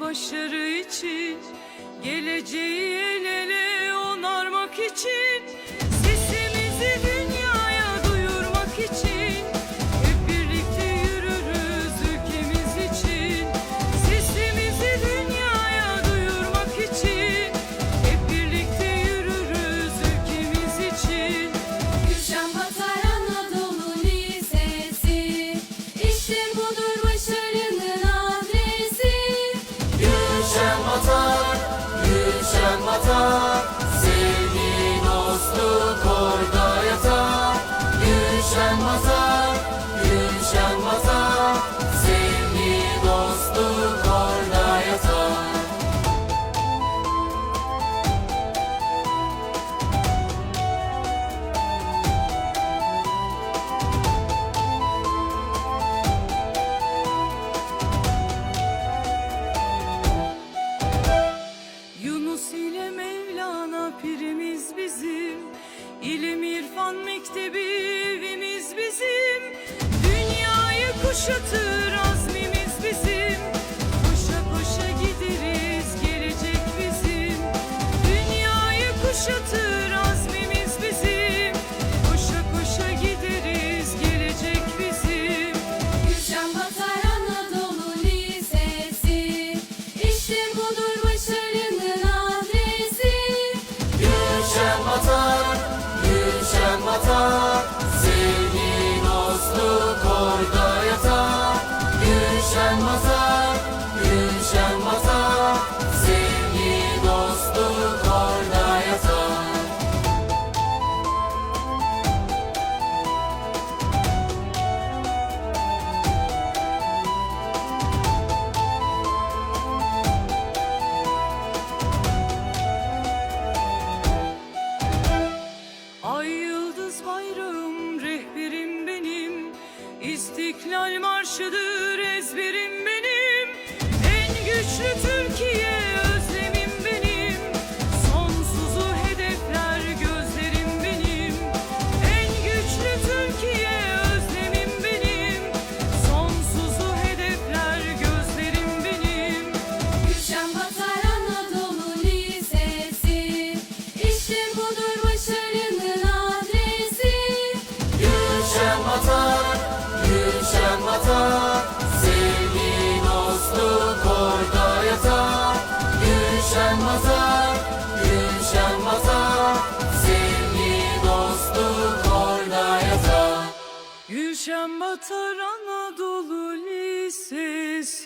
başarı için Geleceği el ele onarmak için Mevlana pirimiz bizim İlim irfan mektebi evimiz bizim. Dünyayı kuşatır azmimiz bizim Koşa koşa gideriz gelecek bizim. Dünyayı kuşatır yıldız bayrağım rehberim benim. İstiklal marşıdır ezberim benim. En güçlü Türkiye özlemim benim. Sonsuzu hedefler gözlerim benim. En güçlü Türkiye özlemim benim. Sonsuzu hedefler gözlerim benim. Gülşen Batar Anadolu Lisesi. İşte budur Gülşen Batar Anadolu Lisesi